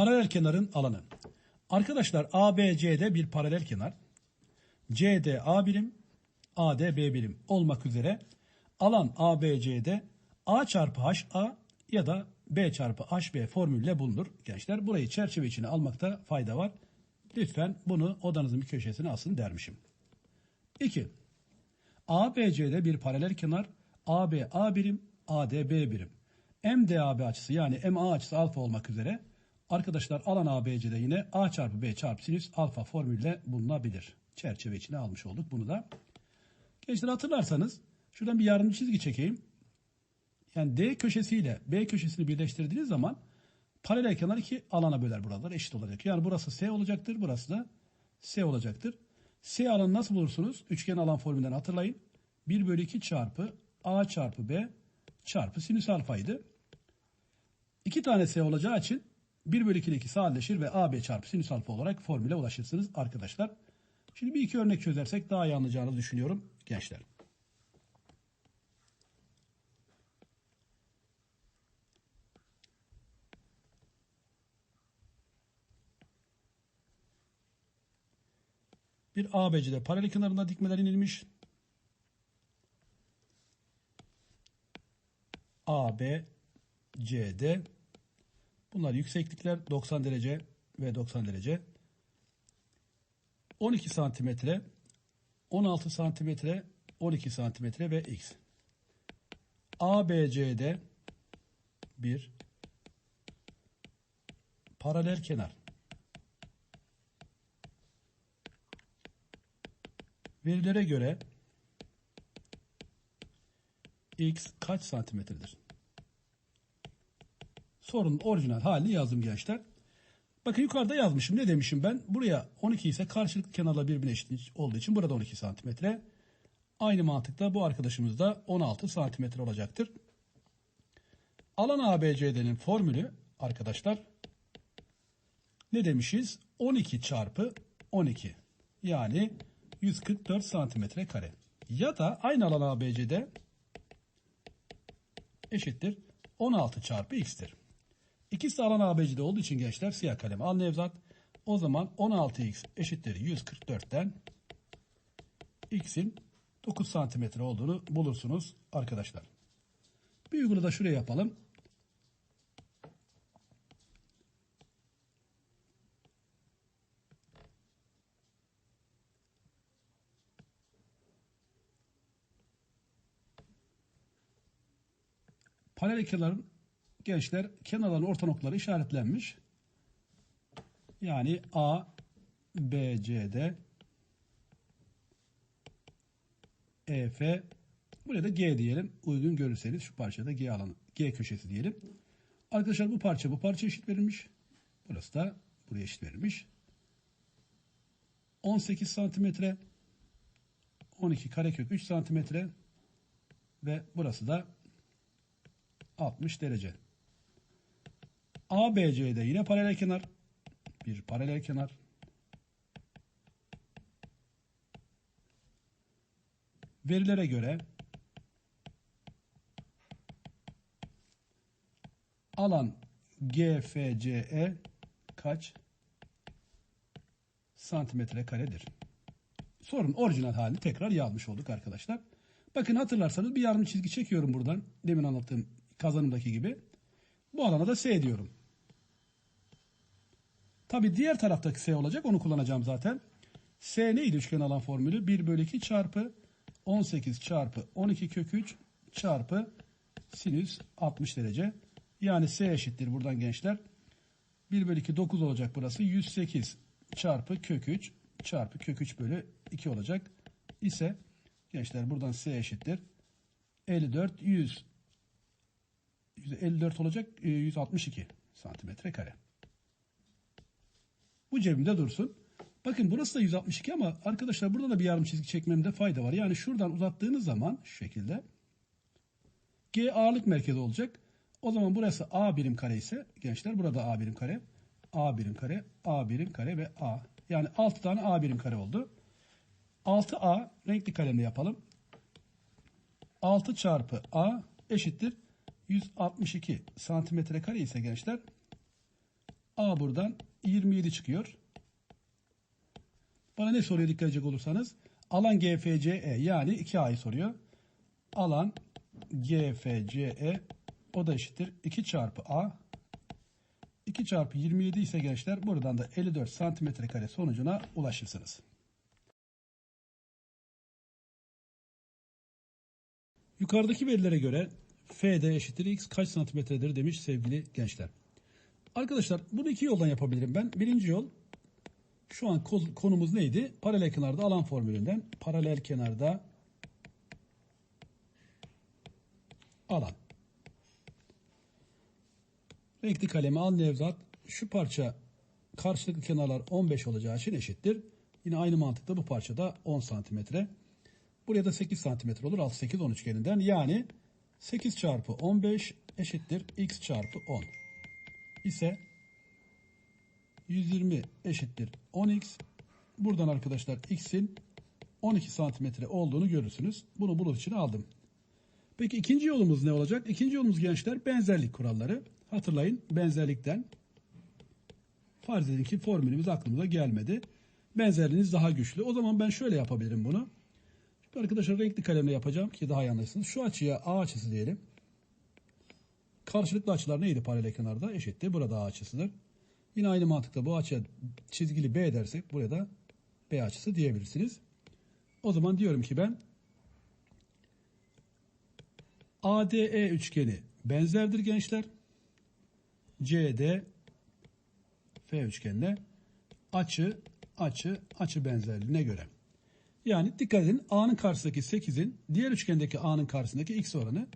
Paralel kenarın alanı. Arkadaşlar ABC'de bir paralel kenar. CD A birim, AD B birim olmak üzere alan ABC'de A çarpı HA ya da B çarpı HB formülle bulunur. Gençler burayı çerçeve içine almakta fayda var. Lütfen bunu odanızın bir köşesine asın dermişim. 2. ABC'de bir paralel kenar AB A birim, AD B birim. MDAB açısı yani MA açısı alfa olmak üzere arkadaşlar alan ABC'de yine A çarpı B çarpı sinüs alfa formülle bulunabilir. Çerçeve içine almış olduk bunu da. Gençler hatırlarsanız şuradan bir yardımcı çizgi çekeyim. Yani D köşesiyle B köşesini birleştirdiğiniz zaman paralel kenar iki alana böler buralar eşit olacak. Yani burası S olacaktır, burası da S olacaktır. S alanı nasıl bulursunuz? Üçgen alan formülünden hatırlayın. 1 bölü 2 çarpı A çarpı B çarpı sinüs alfaydı. İki tane S olacağı için 1 bölü 2'deki sadeleşir ve AB çarpı sinüs alfa olarak formüle ulaşırsınız arkadaşlar. Şimdi bir iki örnek çözersek daha iyi anlayacağınızı düşünüyorum gençler. Bir ABC'de paralel kenarında dikmeler inilmiş. AB, CD. Bunlar yükseklikler 90 derece ve 90 derece. 12 santimetre, 16 santimetre, 12 santimetre ve x. ABC'de bir paralel kenar. Verilere göre x kaç santimetredir? Sorunun orijinal halini yazdım gençler. Bakın yukarıda yazmışım. Ne demişim ben? Buraya 12 ise karşılıklı kenarla birbirine eşit olduğu için burada 12 santimetre. Aynı mantıkla bu arkadaşımız da 16 santimetre olacaktır. Alan ABCD'nin formülü arkadaşlar ne demişiz? 12 çarpı 12. Yani 144 santimetre kare. Ya da aynı alan ABC'de eşittir 16 çarpı x'tir. İkisi de alan ABC'de olduğu için gençler siyah kalem al Nevzat. O zaman 16x eşittir 144'ten x'in 9 santimetre olduğunu bulursunuz arkadaşlar. Bir uygulu da şuraya yapalım. Paralel kenarın gençler kenarların orta noktaları işaretlenmiş. Yani A, B, C'de E, F buraya da G diyelim. Uygun görürseniz şu parçada G alanı, G köşesi diyelim. Arkadaşlar bu parça bu parça eşit verilmiş. Burası da buraya eşit verilmiş. 18 santimetre 12 karekök 3 santimetre ve burası da 60 derece. ABC'de yine paralel kenar. Bir paralel kenar. Verilere göre alan GFCE kaç santimetre karedir? Sorun orijinal halini tekrar yazmış olduk arkadaşlar. Bakın hatırlarsanız bir yarım çizgi çekiyorum buradan. Demin anlattığım kazanımdaki gibi. Bu alana da S diyorum. Tabi diğer taraftaki S olacak onu kullanacağım zaten. S neydi üçgen alan formülü? 1 bölü 2 çarpı 18 çarpı 12 kök 3 çarpı sinüs 60 derece. Yani S eşittir buradan gençler. 1 bölü 2 9 olacak burası. 108 çarpı kök 3 çarpı kök 3 bölü 2 olacak. ise gençler buradan S eşittir. 54 100 54 olacak 162 santimetre kare. Bu cebimde dursun. Bakın burası da 162 ama arkadaşlar burada da bir yarım çizgi çekmemde fayda var. Yani şuradan uzattığınız zaman şu şekilde G ağırlık merkezi olacak. O zaman burası A birim kare ise gençler burada A birim kare, A birim kare, A birim kare ve A. Yani 6 tane A birim kare oldu. 6A renkli kalemle yapalım. 6 çarpı A eşittir 162 santimetre kare ise gençler A buradan 27 çıkıyor. Bana ne soruyor dikkat edecek olursanız? Alan GFCE yani 2A'yı soruyor. Alan GFCE o da eşittir 2 çarpı A 2 çarpı 27 ise gençler buradan da 54 santimetre kare sonucuna ulaşırsınız. Yukarıdaki verilere göre FD eşittir x kaç santimetredir demiş sevgili gençler. Arkadaşlar bunu iki yoldan yapabilirim ben. Birinci yol şu an ko- konumuz neydi? Paralel kenarda alan formülünden. Paralel kenarda alan. Renkli kalemi al Nevzat. Şu parça karşılıklı kenarlar 15 olacağı için eşittir. Yine aynı mantıkla bu parçada 10 santimetre. Buraya da 8 santimetre olur. 6, 8, 10 üçgeninden. Yani 8 çarpı 15 eşittir x çarpı 10 ise 120 eşittir 10x. Buradan arkadaşlar x'in 12 santimetre olduğunu görürsünüz. Bunu bulut için aldım. Peki ikinci yolumuz ne olacak? İkinci yolumuz gençler benzerlik kuralları. Hatırlayın benzerlikten farz edin ki formülümüz aklımıza gelmedi. Benzerliğiniz daha güçlü. O zaman ben şöyle yapabilirim bunu. Arkadaşlar renkli kalemle yapacağım ki daha iyi anlaşılsın. Şu açıya A açısı diyelim. Karşılıklı açılar neydi paralel kenarda? Eşitti. Burada A açısıdır. Yine aynı mantıkla bu açıya çizgili B dersek buraya da B açısı diyebilirsiniz. O zaman diyorum ki ben ADE üçgeni benzerdir gençler. CD F üçgenine açı açı açı benzerliğine göre. Yani dikkat edin A'nın karşısındaki 8'in diğer üçgendeki A'nın karşısındaki X oranı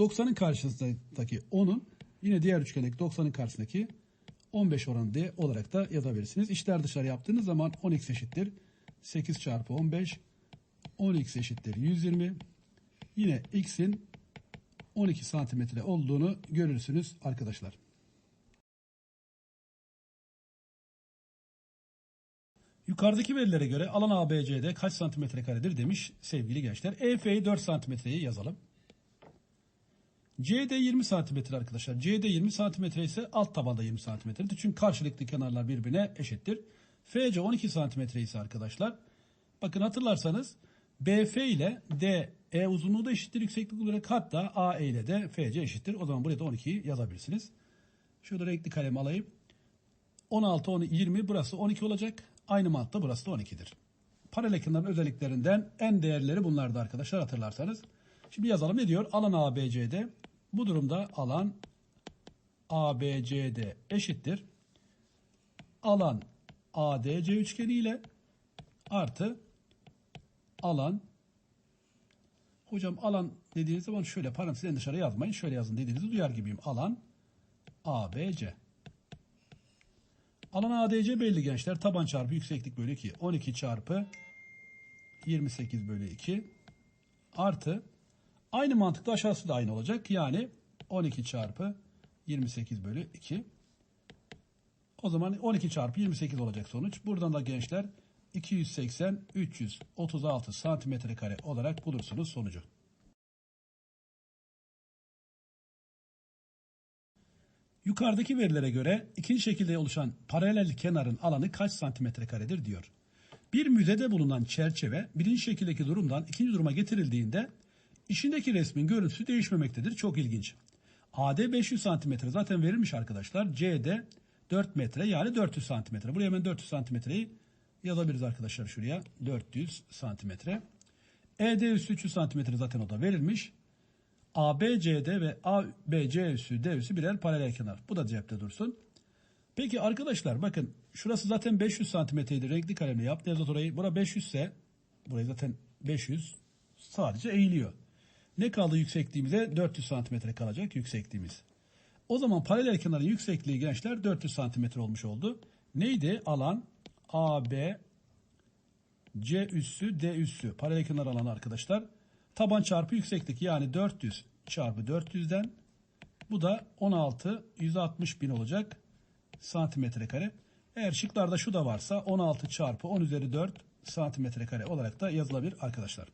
90'ın karşısındaki 10'un yine diğer üçgendeki 90'ın karşısındaki 15 oranı diye olarak da yazabilirsiniz. İşler dışarı yaptığınız zaman 10x eşittir 8 çarpı 15 10x eşittir 120 yine x'in 12 santimetre olduğunu görürsünüz arkadaşlar. Yukarıdaki verilere göre alan ABC'de kaç santimetre karedir demiş sevgili gençler. EF'yi 4 santimetreyi yazalım. CD 20 santimetre arkadaşlar. CD 20 santimetre ise alt tabanda 20 santimetredir. Çünkü karşılıklı kenarlar birbirine eşittir. FC 12 santimetre ise arkadaşlar. Bakın hatırlarsanız BF ile DE uzunluğu da eşittir yükseklik olarak hatta AE ile de FC eşittir. O zaman buraya da 12'yi yazabilirsiniz. Şurada renkli kalem alayım. 16, 10, 20 burası 12 olacak. Aynı mantıkla burası da 12'dir. Paralel kenarın özelliklerinden en değerleri bunlardı arkadaşlar hatırlarsanız. Şimdi yazalım ne diyor? Alan ABC'de bu durumda alan ABCD eşittir. Alan ADC üçgeni ile artı alan hocam alan dediğiniz zaman şöyle parantezden dışarı yazmayın. Şöyle yazın dediğinizi duyar gibiyim. Alan ABC. Alan ADC belli gençler. Taban çarpı yükseklik bölü 2. 12 çarpı 28 bölü 2 artı aynı mantıkla aşağısı da aynı olacak. Yani 12 çarpı 28 bölü 2. O zaman 12 çarpı 28 olacak sonuç. Buradan da gençler 280 336 santimetre kare olarak bulursunuz sonucu. Yukarıdaki verilere göre ikinci şekilde oluşan paralel kenarın alanı kaç santimetre karedir diyor. Bir müzede bulunan çerçeve birinci şekildeki durumdan ikinci duruma getirildiğinde içindeki resmin görüntüsü değişmemektedir. Çok ilginç. AD 500 santimetre zaten verilmiş arkadaşlar. CD 4 metre yani 400 santimetre. Buraya hemen 400 santimetreyi yazabiliriz arkadaşlar şuraya. 400 santimetre. ED üssü 300 santimetre zaten o da verilmiş. ABCD ve ABC üssü D üssü birer paralel kenar. Bu da cepte dursun. Peki arkadaşlar bakın şurası zaten 500 santimetreydi. Renkli kalemle yap. Nevzat orayı. Bura 500 ise burayı zaten 500 sadece eğiliyor. Ne kaldı yüksekliğimize? 400 santimetre kalacak yüksekliğimiz. O zaman paralel kenarın yüksekliği gençler 400 santimetre olmuş oldu. Neydi? Alan AB C üssü D üssü. Paralel kenar alanı arkadaşlar. Taban çarpı yükseklik yani 400 çarpı 400'den bu da 16 160 bin olacak santimetre kare. Eğer şıklarda şu da varsa 16 çarpı 10 üzeri 4 santimetre kare olarak da yazılabilir arkadaşlar.